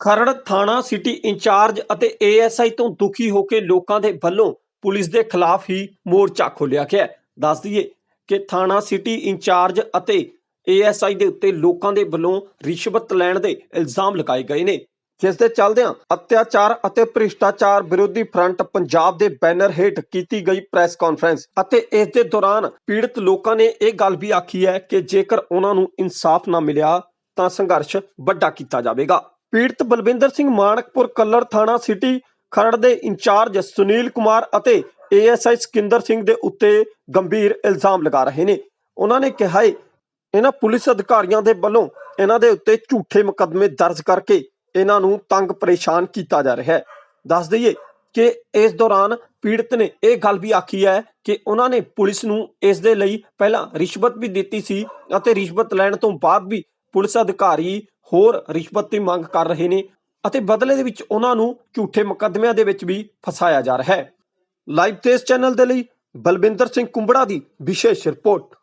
ਖਰੜ ਥਾਣਾ city incharge ਅਤੇ ASI ਤੋਂ ਦੁਖੀ ਹੋ ਕੇ ਲੋਕਾਂ ਦੇ ਵੱਲੋਂ ਪੁਲਿਸ ਦੇ ਖਿਲਾਫ ਹੀ ਮੋਰਚਾ ਖੋਲ੍ਹਿਆ ਗਿਆ ਹੈ। ਦੱਸ ਦਈਏ ਕਿ ਥਾਣਾ ਸਿਟੀ ਇੰਚਾਰਜ ਅਤੇ ਏਐਸਆਈ ਦੇ ਉੱਤੇ ਲੋਕਾਂ ਦੇ ਵੱਲੋਂ ਰਿਸ਼ਵਤ ਲੈਣ ਦੇ ਇਲਜ਼ਾਮ ਲਗਾਏ ਗਏ ਨੇ ਜਿਸ ਦੇ ਚੱਲਦਿਆਂ ਅਤਿਆਚਾਰ ਅਤੇ ਭ੍ਰਿਸ਼ਟਾਚਾਰ ਵਿਰੋਧੀ ਫਰੰਟ ਪੰਜਾਬ ਦੇ ਬੈਨਰ ਹੇਠ ਕੀਤੀ ਗਈ ਪ੍ਰੈਸ ਕਾਨਫਰੰਸ ਅਤੇ ਇਸ ਦੇ ਦੌਰਾਨ ਪੀੜਤ ਲੋਕਾਂ ਨੇ ਇਹ ਗੱਲ ਵੀ ਆਖੀ ਹੈ ਕਿ ਜੇਕਰ ਉਹਨਾਂ ਨੂੰ ਇਨਸਾਫ ਨਾ ਮਿਲਿਆ ਤਾਂ ਸੰਘਰਸ਼ ਵੱਡਾ ਕੀਤਾ ਜਾਵੇਗਾ ਪੀੜਤ ਬਲਵਿੰਦਰ ਸਿੰਘ ਮਾਨਕਪੁਰ ਕੱਲਰ ਥਾਣਾ ਸਿਟੀ ਖਰੜ ਦੇ ਇੰਚਾਰਜ ਸੁਨੀਲ ਕੁਮਾਰ ਅਤੇ ਏਐਸਆਈ ਸਿਕੰਦਰ ਸਿੰਘ ਦੇ ਉੱਤੇ ਗੰਭੀਰ ਇਲਜ਼ਾਮ ਲਗਾ ਰਹੇ ਨੇ। ਉਹਨਾਂ ਨੇ ਕਿਹਾ ਹੈ ਇਹਨਾਂ ਪੁਲਿਸ ਅਧਿਕਾਰੀਆਂ ਦੇ ਵੱਲੋਂ ਇਹਨਾਂ ਦੇ ਉੱਤੇ ਝੂਠੇ ਮੁਕੱਦਮੇ ਦਰਜ ਕਰਕੇ ਇਹਨਾਂ ਨੂੰ ਤੰਗ ਪਰੇਸ਼ਾਨ ਕੀਤਾ ਜਾ ਰਿਹਾ ਹੈ। ਦੱਸ ਦਈਏ ਕਿ ਇਸ ਦੌਰਾਨ ਪੀੜਤ ਨੇ ਇਹ ਗੱਲ ਵੀ ਆਖੀ ਹੈ ਕਿ ਉਹਨਾਂ ਨੇ ਪੁਲਿਸ ਨੂੰ ਇਸ ਦੇ ਲਈ ਪਹਿਲਾਂ ਰਿਸ਼ਵਤ ਵੀ ਦਿੱਤੀ ਸੀ ਅਤੇ ਰਿਸ਼ਵਤ ਲੈਣ ਤੋਂ ਬਾਅਦ ਵੀ ਪੁਲਿਸ ਅਧਿਕਾਰੀ ਹੋਰ ਰਿਸ਼ਵਤ ਦੀ ਮੰਗ ਕਰ ਰਹੇ ਨੇ ਅਤੇ ਬਦਲੇ ਦੇ ਵਿੱਚ ਉਹਨਾਂ ਨੂੰ ਝੂਠੇ ਮੁਕੱਦਮਿਆਂ ਦੇ ਵਿੱਚ ਵੀ ਫਸਾਇਆ ਜਾ ਰਿਹਾ ਹੈ। ਲਾਈਵ ਤੇਜ਼ ਚੈਨਲ ਦੇ ਲਈ ਬਲਵਿੰਦਰ ਸਿੰਘ ਕੁੰਬੜਾ ਦੀ ਵਿਸ਼ੇਸ਼ ਰਿਪੋਰਟ।